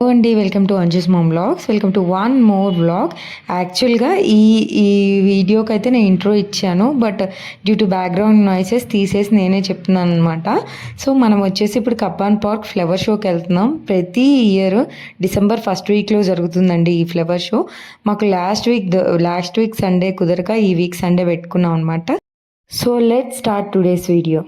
Hello అండి welcome to Anju's mom blogs welcome to one more blog యాక్చువల్గా ఈ ఈ వీడియోకి అయితే నేను ఇంట్రో ఇచ్చాను but due to background noises తీసేసి నేనే చెప్తున్నాను అనమాట సో మనం వచ్చేసి ఇప్పుడు కప్పాన్ పార్క్ ఫ్లవర్ షోకి వెళ్తున్నాం. ప్రతి ఇయర్ డిసెంబర్ ఫస్ట్ వీక్లో జరుగుతుందండి ఈ ఫ్లవర్ షో మాకు last week last week Sunday కుదరక ఈ వీక్ సండే పెట్టుకున్నాం అనమాట so let start today's video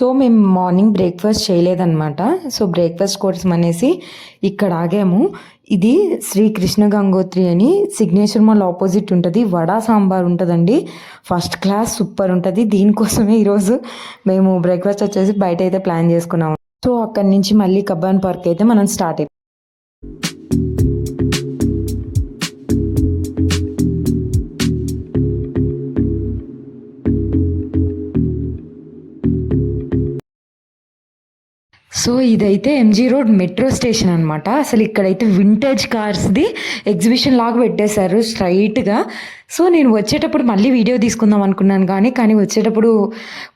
so మేము మార్నింగ్ బ్రేక్ఫాస్ట్ చేయలేదన్నమాట. సో బ్రేక్ఫాస్ట్ కోసం అనేసి ఇక్కడ ఆగాము. ఇది శ్రీ కృష్ణ గంగోత్రి అని సిగ్నేచర్ మాల్ ఆపోజిట్ ఉంటుంది. వడా సాంబార్ ఉంటుందండి. ఫస్ట్ క్లాస్ సూపర్ ఉంటుంది. దీనికోసమే ఈరోజు మేము బ్రేక్ఫాస్ట్ వచ్చేసి బయట అయితే ప్లాన్ చేసుకున్నాము. సో అక్కడి నుంచి మళ్ళీ కబ్బాన్ పార్క్ అయితే మనం స్టార్ట్ అయిపోయాం సో ఇదైతే ఎంజీ రోడ్ మెట్రో స్టేషన్ అనమాట అసలు ఇక్కడైతే వింటేజ్ కార్స్ది ఎగ్జిబిషన్ లాగా పెట్టేశారు స్ట్రైట్గా సో నేను వచ్చేటప్పుడు మళ్ళీ వీడియో తీసుకుందాం అనుకున్నాను కానీ కానీ వచ్చేటప్పుడు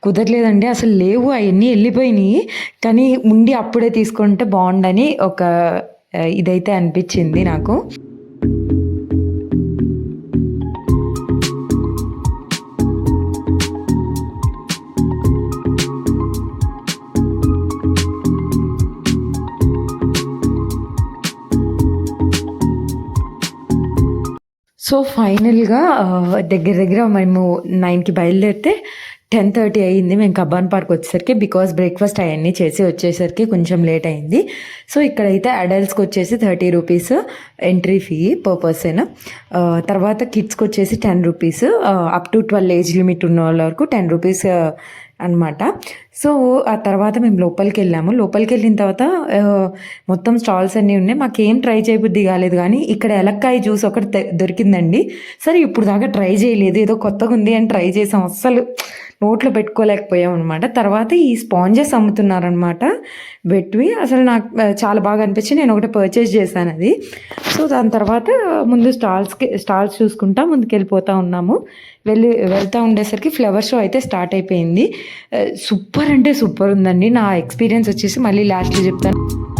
కుదరలేదండి. అసలు లేవు అవన్నీ వెళ్ళిపోయినాయి. కానీ ఉండి అప్పుడే తీసుకుంటే బాగుండని ఒక ఇదైతే అనిపించింది నాకు. సో ఫైనల్గా దగ్గర దగ్గర మేము నైన్కి బయలుదేరితే టెన్ థర్టీ అయ్యింది. మేము కబ్బాన్ పార్క్ వచ్చేసరికి బికాస్ బ్రేక్ఫాస్ట్ అవన్నీ చేసి వచ్చేసరికి కొంచెం లేట్ అయింది. సో ఇక్కడైతే అడల్ట్స్కి వచ్చేసి thirty rupees entry fee per person. తర్వాత కిడ్స్కి వచ్చేసి ten rupees. Up to twelve age limit ఉన్న వాళ్ళ వరకు టెన్ రూపీస్ అనమాట సో ఆ తర్వాత మేము లోపలికి వెళ్ళాము. లోపలికి వెళ్ళిన తర్వాత మొత్తం స్టాల్స్ అన్నీ ఉన్నాయి. మాకేం ట్రై చేయబుద్ధి కాలేదు కానీ ఇక్కడ ఎలక్కాయ జ్యూస్ ఒకటి తె- దొరికిందండి. సరే ఇప్పుడు దాకా ట్రై చేయలేదు. ఏదో కొత్తగా ఉంది అని ట్రై చేసాం. అస్సలు నోట్లో పెట్టుకోలేకపోయాం అనమాట తర్వాత ఈ స్పాంజెస్ అమ్ముతున్నారనమాట వెట్వి అసలు నాకు చాలా బాగా అనిపించి నేను ఒకటి పర్చేస్ చేశాను అది. సో దాని తర్వాత ముందు స్టాల్స్కి స్టాల్స్ చూసుకుంటా ముందుకు వెళ్ళిపోతూ ఉన్నాము. వెళ్ళి వెళ్తూ ఉండేసరికి ఫ్లవర్ షో అయితే స్టార్ట్ అయిపోయింది. సూపర్ అంటే సూపర్ ఉందండి. నా ఎక్స్పీరియన్స్ వచ్చేసి మళ్ళీ లాస్ట్లో చెప్తాను.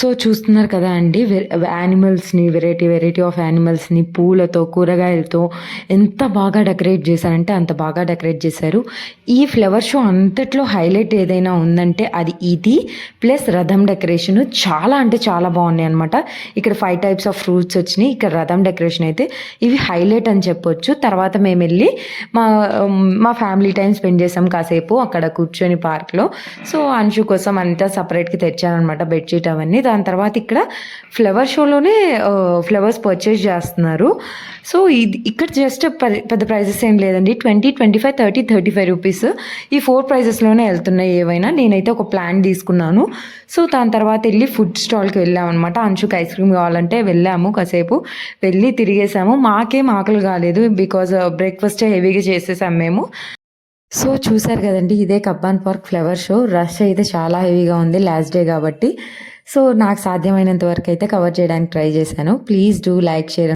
సో చూస్తున్నారు కదా అండి యానిమల్స్ని వెరైటీ వెరైటీ ఆఫ్ యానిమల్స్ని పూలతో కూరగాయలతో ఎంత బాగా డెకరేట్ చేశారంటే అంత బాగా డెకరేట్ చేశారు. ఈ ఫ్లవర్ షో అంతట్లో హైలైట్ ఏదైనా ఉందంటే అది ఇది ప్లస్ రథం డెకరేషన్ చాలా అంటే చాలా బాగున్నాయి అనమాట ఇక్కడ ఫైవ్ టైప్స్ ఆఫ్ ఫ్రూట్స్ వచ్చినాయి ఇక్కడ రథం డెకరేషన్ అయితే ఇవి హైలైట్ అని చెప్పొచ్చు. తర్వాత మేము వెళ్ళి మా మా ఫ్యామిలీ టైం స్పెండ్ చేసాం కాసేపు అక్కడ కూర్చొని పార్క్లో సో అంశు కోసం అంతా సపరేట్గా తెచ్చానమాట బెడ్షీట్ అవన్నీ. దాని తర్వాత ఇక్కడ ఫ్లవర్ షోలోనే ఫ్లవర్స్ పర్చేస్ చేస్తున్నారు. సో ఇది ఇక్కడ జస్ట్ పెద్ద ప్రైజెస్ ఏం లేదండి. Twenty twenty five thirty thirty five rupees. ఈ ఫోర్ ప్రైజెస్లోనే వెళ్తున్నాయి ఏవైనా. నేనైతే ఒక ప్లాన్ తీసుకున్నాను. సో దాని తర్వాత వెళ్ళి ఫుడ్ స్టాల్కి వెళ్ళామన్నమాట. అంచుకు ఐస్ క్రీమ్ కావాలంటే వెళ్ళాము కాసేపు. వెళ్ళి తిరిగేసాము. మాకేం ఆకలి కాలేదు. బికాజ్ బ్రేక్ఫాస్ట్ హెవీగా చేసేసాము మేము. సో చూసారు కదండి ఇదే Cubbon park flower show rush అయితే చాలా హెవీగా ఉంది లాస్ట్ డే కాబట్టి. సో నాకు సాధ్యమైనంత వరకు అయితే కవర్ చేయడానికి ట్రై చేశాను. Please do like share